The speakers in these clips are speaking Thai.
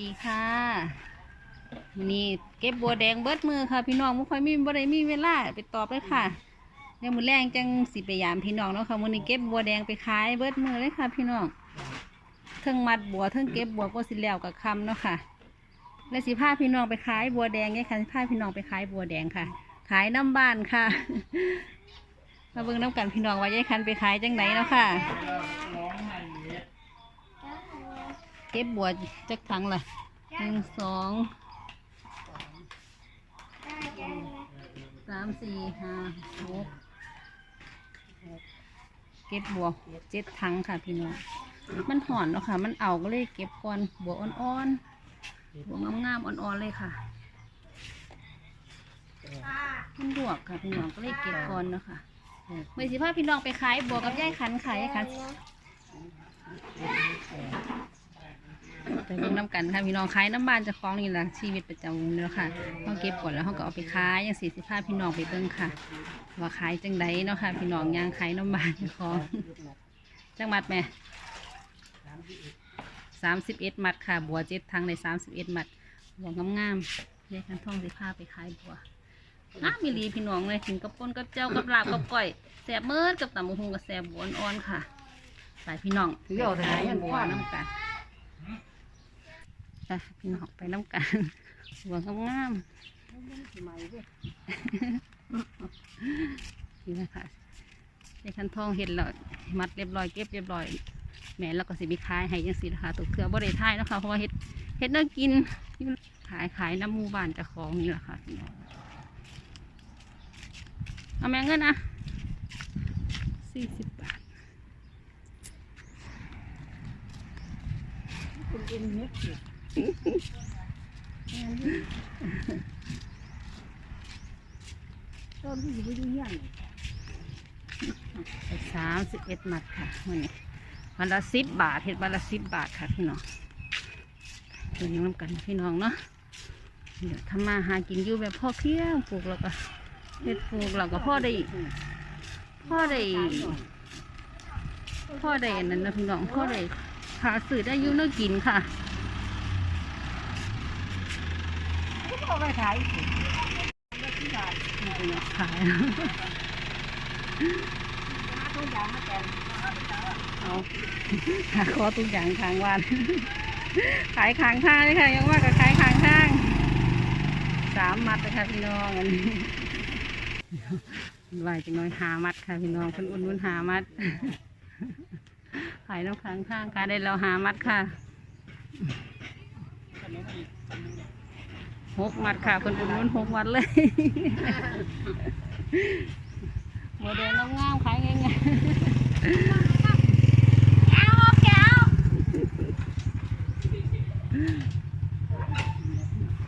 ดีค่ะนี่เก็บบัวแดงเบิดมือค่ะ พี่น้องไม่ค่อยมีบ่ได้มีเวลาไปตอบเลยค่ะยังมือแรงจังสิไปยามพี่น้องเนาะค่ะวันนี้เก็บบัวแดงไปขายเบิดมือเลยค่ะ พี่น้องเทิงมัดบัวเทิงเก็บบัวก็สิแล้วกับคำเนาะค่ะ และสิพาพี่น้องไปขายบัวแดงไงค่ะสิพาพี่น้องไปขายบัวแดงค่ะ ขายน้ำบ้านค่ะมาเบิ่งน้ำกันพี่น้องว่ายายคันไปขายจังไหนเนาะค่ะ เก็บบัวจักถังละหนึ่งสองสามสี่ห้าหกเก็บบัวเจ็ดถังค่ะพี่น้องมันห่อนเนาะค่ะ มันเอาก็เลยเก็บก่อนบัวอ่อนๆบัวงามๆอ่อนๆเลยค่ะมันบวกค่ะพี่น้องก็เลยเก็บก่อนเนาะค่ะเมื่อสิพาพี่น้องไปขายบัวกับยายขันขายยายขัน ไปเบิ่งน้ำกันค่ะพี่น้องขายน้ำบานเจะคล้าของนี่แหละชีวิตประจำวันเนาะค่ะเขาเก็บก่อนแล้วเขาก็เอาไปขายอย่างสี่สิบห้าพี่น้องไปเบิ่งค่ะ ว่าขายจังไดเนาะค่ะ พี่น้องยางขายน้ำบานเจะคล้าของจังมัดแม่สามสิบเอ็ดมัดค่ะ บัวเจ็ดทางในสามสิบเอ็ดมัดบัวงามๆเรียกกันท่องสิผ้าไปขายบัวน้ามีรีพี่น้องเลยถึงกับปนกับเจ้ากับลาบกับก้อยแสบเมิดกับตำบักหุงกับแสบบัวอ่อนๆค่ะไปพี่น้องถือเอาแต่ไหนอันบัวว่าน้ำกัน จ้ะพี่น้องไปน้ำกันหัวงงามนี่นะคะในคันทองเห็นแล้วมัดเรียบร้อยเก็บเรียบร้อยแม่แล้วก็สิมีขายให้ยังสินะคะตกเถื่อบ่ได้ทายนะคะเพราะว่าเห็ดเห็ดน่ากินขายขายน้ำมูบ้านจะของนี่แหละค่ะพี่น้องเอาแม่เงินนะสี่สิบบาทคุณกินเม็ดเต้นที่อยู่ไม่ยุ่งยสามสิบเอ็ดมัดค่ะมันนี้วันละสิบบาทเห็ดวันละสิบบาทค่ะพี่น้องเห็นน้ำกันพี่น้องเนาะเดี๋ยวทำมาหากินอยู่แบบพ่อเพี้ยงปลูกแล้วก็เห็ดปลูกเราก็พ่อได้พ่อได้พ่อได้นนั้นนะพี่น้องพ่อได้หาสื่อได้ยุ่เนากินค่ะ ก็เอาไปขายนี่เป็นขายตัวอย่างมาแกเอาหาคอทุกอย่างทางวันขายขางทางเลยค่ะยังว่ากับขายขางทางสามมัดเลยค่ะพี่น้องอันนี้ไหวจังน้อยหามัดค่ะพี่น้องคนอุ่นอุ่นหามัดขายน้ำค้างข้างขายได้เราหามัดค่ะ หกมัดค่ะคนอุ่นอุ่นหกมัดเลยโมเดลงามๆขายง่ายๆ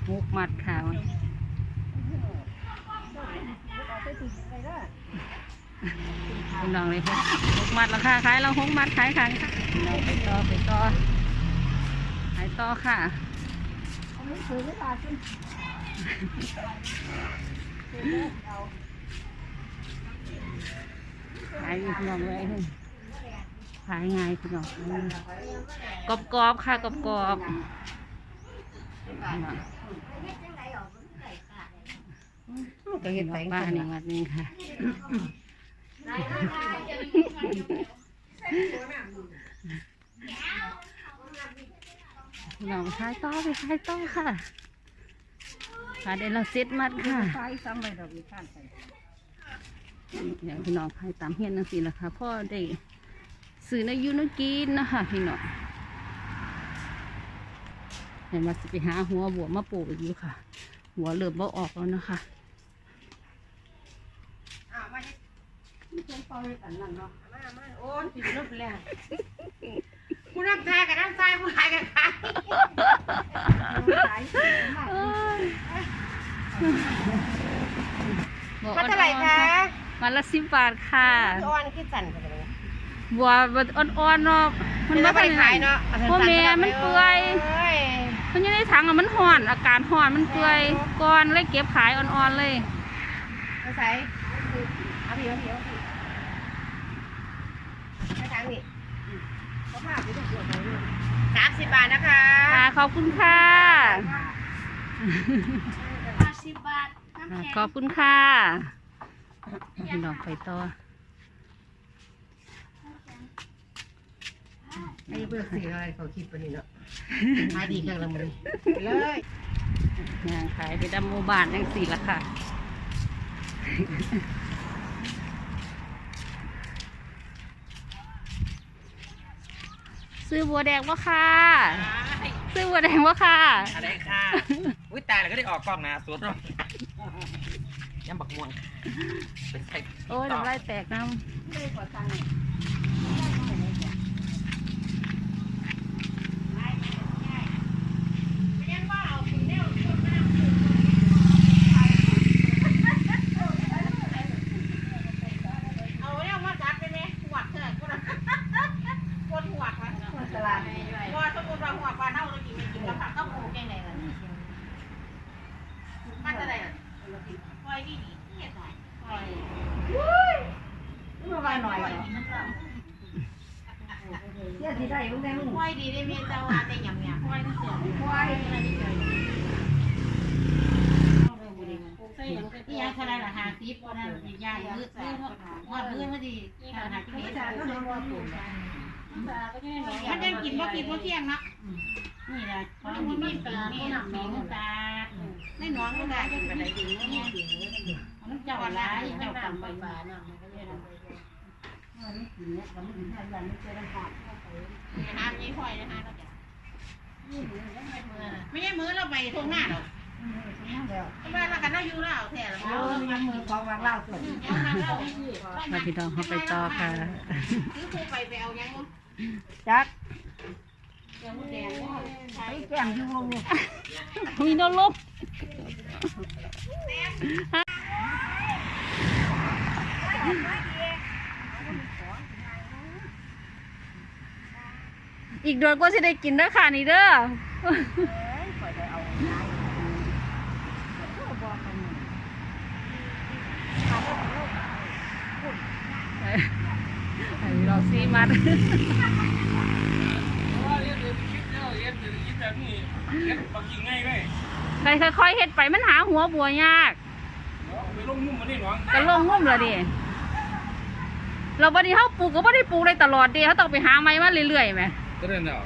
หกมัดค่ะพี่น้องเลยค่ะหกมัดราคาขายเราหกมัดขายค่ะพี่น้องไปต่อไปต่อขายต่อค่ะ ขายอยู่พี่น้องเลยขายง่ายพี่น้องกรอบๆค่ะกรอบๆก็เห็นดแต่อกงบ้าบ้านนอีกวัดหนึงค่ะ พี่น้องขายต่อไปขายต่อค่ะขายได้เราเซ็ตมัดค่ะไฟซ้ำไปดอกมีข้านไปเดี๋ยวพี่น้องขายตามเฮียนนั่นสิละค่ะพ่อได้ซื้อในอยูในกินนะคะพี่น้องเห็นว่าสิไปหาหัวบัวมาปลูกอีกอยู่ค่ะ หัวเหลือบบ่ออกแล้วนะคะเป็นปอยอันนั้นเนาะโอ้ยรถแล้ว กูน้ำชายกับน้ำชายกูขายกับขายขายบัวมันเท่าไหร่คะวันละสิบบาทค่ะอ้อนขึ้นสั่นกันเลยบัวแบบอ่อนๆเนาะมันไม่ไปขายเนาะพ่อแม่มันเปื่อยเอ้ยมันอยู่ในถังอะมันห่อน อากาศห่อนมันเปื่อยก่อนเลยเก็บขายอ่อนๆเลยไม่ใส่เอาพี่เอาพี่เอาพี่ไม่ทางนี่เขาพาไปทุกส่วนเลย สามสิบบาท นะคะค่ะขอบคุณค่ะ ห้าสิบบาทน้ำอ่าแข็งขอบคุณค่ะพี่น้องไปต่อไอ้เพื่อนสี่อะไรเขาคิดไปนี่เนาะขายดีกันละมึงไปเลยงานขายไปดำหมู่บ้านยังสี่ละค่ะ ซื้อบัวแดงวะค่ะ ซื้อบัวแดงวะค่ะ อะไรค่ะอุ้ยตายแล้วก็ได้ออกกล้องนะสุดเนาะยำบักม่วงเป็นไข่โอ้ยน้ำลายแตกน้เลยกว่าตังค์ เอาเนี่ยมาจัดไปไหมหัวเถอะกูนะปวดหัวค่ะ ตลาด ว่าสมมติว่าหัวปลาเน่าเรากินไม่กินแล้วผักก็ปลูกยังไงล่ะมันจะได้ปล่อยดีๆเงียบหน่อยปล่อย นี่มาว่าหน่อยเหรอเดี๋ยวสิได้ลูกแดีได้เมียเจ้าอาแต่ยำเนี่ยปล่อยนั่เสียควายที่ยังเท่าไรล่ะหาซิปก็นั่นอีกอย่างมือมือหอดมือมาดีหาที่ไม่นี่จ่ายดนว่าปลูกมันยังกินบ่กินบ่เที่ยงเนาะนี่แหละมันมีปีมีหนังมีตาในหนองก็ได้กินไปได้ดีเนี่ยมันเจ้าอะไรเจ้าตำไปฟ้าน่ะมันก็เลยน้ำยี่ห้อ ยนะคะเราจะไม่ใช่มือเราไปทงหน้าหรอกบ้านเรากันเราอยู่แล้วแท้แล้วเอายังมือของวางเล่าส่วนมาพี่น้องเขาไปต่อค่ะซื้อคู่ไปไปเอายังจัดี๋ยวแดงไปแก้มยู่วงนี้มีโนล อีกโดนก็จะได้กินเด้อค่ะนี่เด้อไอ้เราซีมัดเรียนเลยคิดแล้วเรียนเลยคิดแบบนี้เรียนบางยิงง่ายเลยไปค่อยๆเฮ็ดไปมันหาหัวบัวยากไปลงมุ่งมาได้หรอก็ลงงุ่มและดิเราบัดนี้เฮาปลูกก็บ่ได้ปลูกได้ตลอดเด้เขาต้องไปหาไม้มาเรื่อยๆแหม ก็ได้เนาะ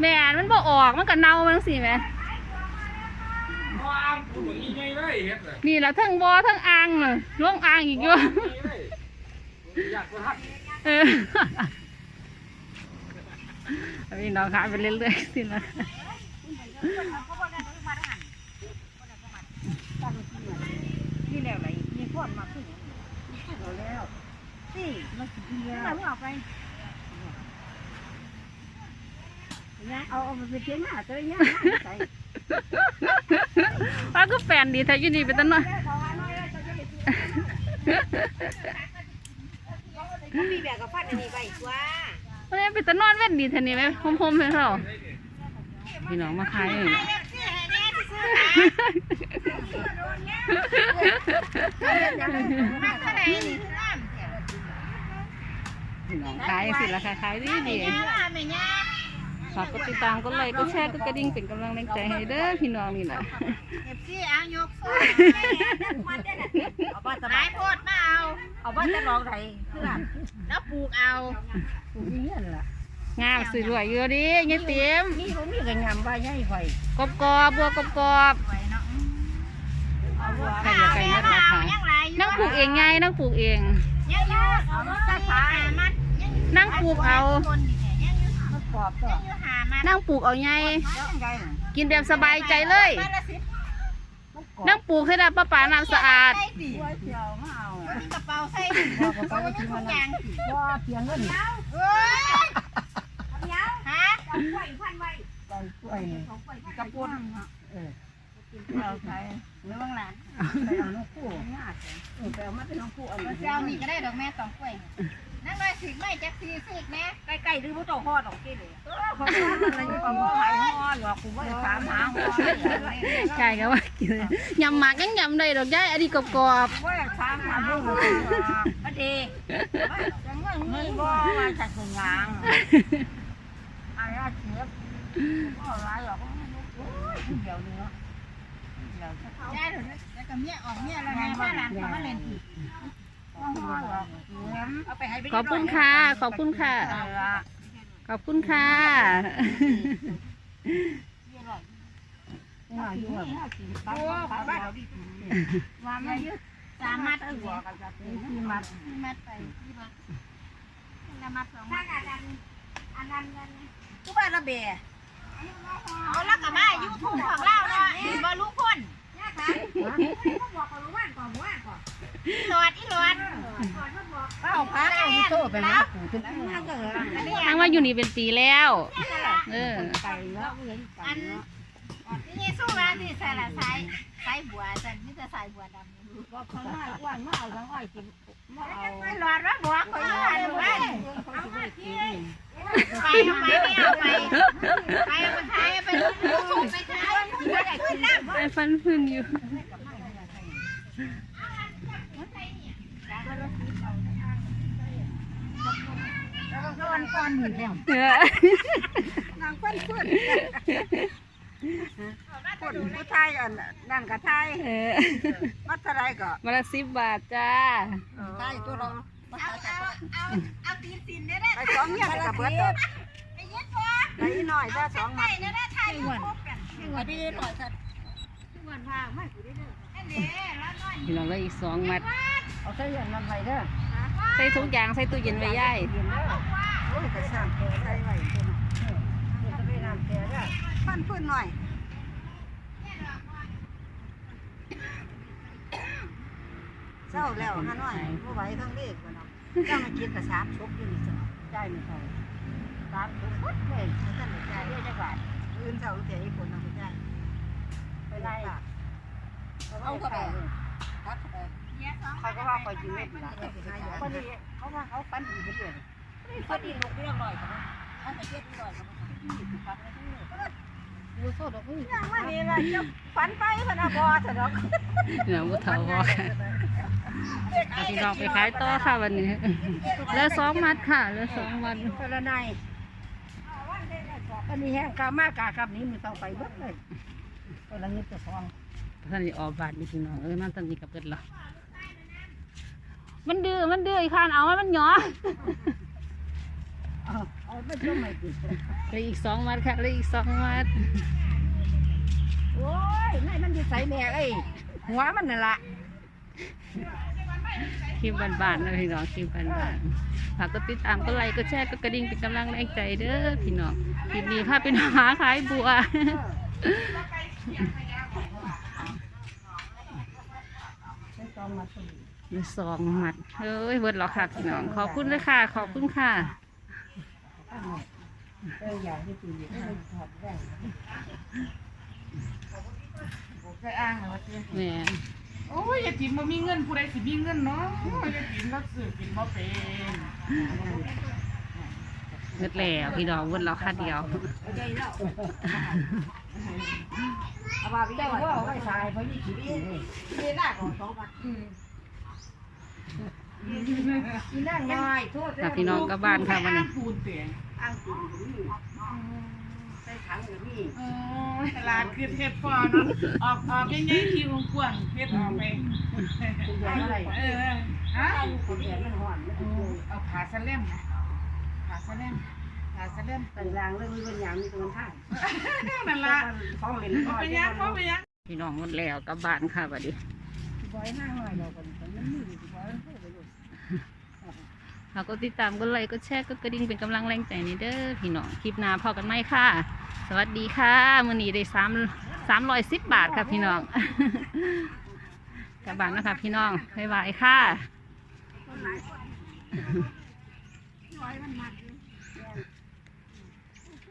แม่นมันบ่ออกมันก็เน่ามันจังซี่แหมว้าวกูยิงง่ายเลยเฮ็ดเลยนี่ล่ะทั้งบ่อทั้งอ่างน่ะลงอ่างอีกอยู่อยากจะหักเออพี่น้องค่ะไปเรื่อยๆสินะนี่แล้วไหนมีพวกมาขึ้นเอาแล้วนี่มันกินแล้วไม่เอาไป เนี่ยเอาเอาไปเทียนหน้าตัวเนี้ยใส่ว่าก็แฟนดีแท้อยู่นี่เป็นตาน้อยมันมีแบบกับฟันอันนี้ไปตัววันนี้เป็นตานอนเว้นดีแท้นี่ไหมพรมๆให้เราพี่น้องมาขายเองซื้อให้แน่ซื้อมาเท่าไหร่นี่น้ำพี่น้องขายสิละค่ะขายดีดีแม่ย่าแม่ย่า ฝากกดติดตามกดไลค์กดแชร์กดกระดิ่งเป็นกำลังแรงใจให้เด้อพี่น้องนี่แหละเก็บซี่อ่างยกโซ่เอาบ้านตะหายโพดมาเอา เอาบ้านจะลองไหนเพื่อนแล้วปลูกเอา กูนี่แหละงามสวยๆอยู่ดิยายเต็มนี่ผมมีกระงำใบใหญ่ไฟกรอบกรอบบัวกรอบกรอบใครจะไก่เม็ดราคานั่งปลูกเองไงนั่งปลูกเอง ยังอยู่เอามาใส่ฝามัดนั่งปลูกเอา คนนี่แหละยังอยู่ มันกรอบตั วยังอยู่หามัดนั่งปลูกเอาไงแล้วไงกินแบบสบายใจเลยบ้านละสิบนั่งปลูกให้ได้ป้าป๋าน้ำสะอาดใส่ดิหัวเสียวมาเอามีกระเป๋าใส่ดิบอกกับเอาไปไว้ที่ทุมักนอย่างว่าเพียงเงินเฮ้ยฮะใส่กล้วยกระปุนเออเอาใส่เนื้อหลานไปเอาน้องคู่งาเออไปเอามาเป็นน้องคู่เอาเจ้านี่ก็ได้ดอกแม่สองกล้วย นั่งเลยสิไม่จักซีสิแม่ใกล้ๆดื้อผู้โตห่อดอกกี้เลยเขาทำอะไรอยู่กับหายห่อหรอกกูไม่ถามหาห่อใช่ก็ว่ากินยำหมากยังยำได้ดอกย่ายอันนี้กรอบกรอบว่าถามหาบุ้งพอดีจังเงินเงินบ่มาจากสงางๆอะไราเชื้อก็ร้ายหรอกโอ้ยเดี๋ยวนี้เนาะเดี๋ยวจะเข้าได้เลยแล้วก็เมียออกเมียแล้วไงว่าหลานเขามาเล่นอีก ห้องห้องหรอกเลี้ยงเอาไปให้ไปขอบคุณค่ะ ขอบคุณค่ะ ขอบคุณค่ะว่าอยู่แบบโอ้ขอบ้านเราดิว่าไม่ยึดสามมัดหัวกันจะเป็นที่มัดที่มัดไปที่มัดละมัดสองมัดอันนั้นอันนั้นเงินกูบ้านระเบียเอาละกับมายูทูบของเราเนาะบอลูกคน หลอดอีหลอดเอาพักเอาที่โซ่ไปนะปู่ถึงนั่นก็เหรอทางว่าอยู่นี่เป็นปีแล้ว เออไก่แล้วเลี้ยงไก่อันเนาะนี่สู้มาสิใส่ละใส่ใส่บัวแต่นี่จะใส่บัวดำก็ข้างหน้าอ้วนมาเอาทั้งอ้อยกินมาเอาไม่หลอดว่าบัวคนละอันเลยเขาสิได้กินไปเอาไปไม่เอาไปไปเอาไปขายเอาไปลูกไปขายไม่ได้ขึ้นน้ำไอ้ฟันพึ่งอยู่ แล้ววันก่อนหนึ่งแล้วเออนางเพื่อนเพื่อนคนผู้ชายอันนั่นก็ชายเออมัดเท่าไรก็มาละสิบบาทจ้าใช่ตัวเราเอาเอาเอาเอาตีนสินเนี่ยนะไปสองเนี่ยกับเบิดตัวไปยึดบัวไปหน่อยถ้าสองไปมัดเนี่ยนะไทยยูทูบกันวันนี้หน่อยค่ะอันนี้ร้อนน้อยพี่น้องก็อีกสองมัดเอาใส่ยันมันไปเด้อ ใส่ทุกอย่างใส่ตู้เย็นไว้ย่ายเย็นเด้อโอ้ยกระชากแกใส่ไว้ตัวน่ะเออจะไปน้ำแกเด้อพันพื้นหน่อยเศร้าแล้วฮะหน่อยเมื่อไหวทั้งเลขกันเนาะเจ้ามาคิดกับสามชกอยู่นี่จ้ะได้ไหมครับสามชกหมดเลยท่านหนึ่งใจเรียกจังหวัดอื่นเศร้าเสียอีกคนเอาไปได้ไปไล่เอาเข้าไปทักเข้าไป เขาก็ว่าคอยยืนละคนนี้เขาว่าเขาฟันดีไปเลยฟันดีลูกเรียกลอยกันอันไหนเรียกลอยกันดูโซ่ดอกนี่ยังว่านี่ละจะฟันไปพนักบอสนอกพี่น้องผู้เฒ่าบอกค่ะเอาพี่น้องไปขายต่อค่ะวันนี้เหลือสองมัดค่ะเหลือสองมัดพละนายอันนี้แห้งกามากากับนี้มันต้องไปเบิดเลยพละเงินจะฟองท่านนี้ออกบาทนี่พี่น้องเออนั่นท่านนี้กับเกิดละ มันดื้อ มันดื้ออีกคันเอามันมันหยอเอาเอาไม่ต้องไม่กินเหลยอีกสองมัดค่ะเหลยอีกสองมัด โอ้ยนายมันอยู่ใส่แม่เอ้ยหัวมันน่ะละคลิปบ้านๆนะพี่น้องคลิปบ้านๆฝากกดติดตามกดไลค์กดแชร์กดกระดิ่งเป็นกำลังแรงใจเด้อพี่น้องคลิปนี้พาเป็นหาขายบัว ใช้จอมมาตีเหลือสองมัดเอ้ยเบิดหรอกค่ะพี่น้อง ขอบคุณเลยค่ะ ขอบคุณค่ะเอออยากให้ตีอยู่ให้ถอดแว่นเคยอ้างเหรอวะเจ๊แหม่โอ้ยยายติ๋มบ่มีเงินผู้ใดสิมีเงินเนาะยายติ๋มรักสื่อกินบ่เป็นเบิดแล้วพี่น้องเบิดแล้วค่ะเดียว เอามาพี่เจ้าว่าเอาไว้ใส่เพราะยี่สิบเองนี่น่าก่อนสองบาท นี่นั่งน้อยโทษค่ะพี่น้องกลับบ้านค่ะวันนี้ปูนเตียงอ้างกินอยู่นี่ใส่ถังอยู่นี่อ๋อตลาดคือเทปฟอเนาะออกออกยังไงคิวกว้างเฮ็ดออกไปคุณยายอะไรเออฮะคุณยายมันห่อนมันจะโกงเอาขาสะเล่มนะขาสะเล่มขาสะเล่มต่างรางเรื่องนี้เป็นอย่างมีตัวท่านั่นล่ะของเล่นน้อยเป็นยังบ่เป็นยังพี่น้องหมดแล้วกลับบ้านค่ะบัดนี้บอย หาหน่อยเรากกดติดตามกดไลค์กดแชร์กดกระดิ่งเป็นกำลังแรงใจนี่เด้อพี่น้องคลิปหน้าพอกันไหมค่ะ สวัสดีค่ะมื้อนี้ได้สามสามร้อยสิบบาทค่ะพี่น้องกลับบ้านนะคะพี่น้องบ๊ายบายค่ะ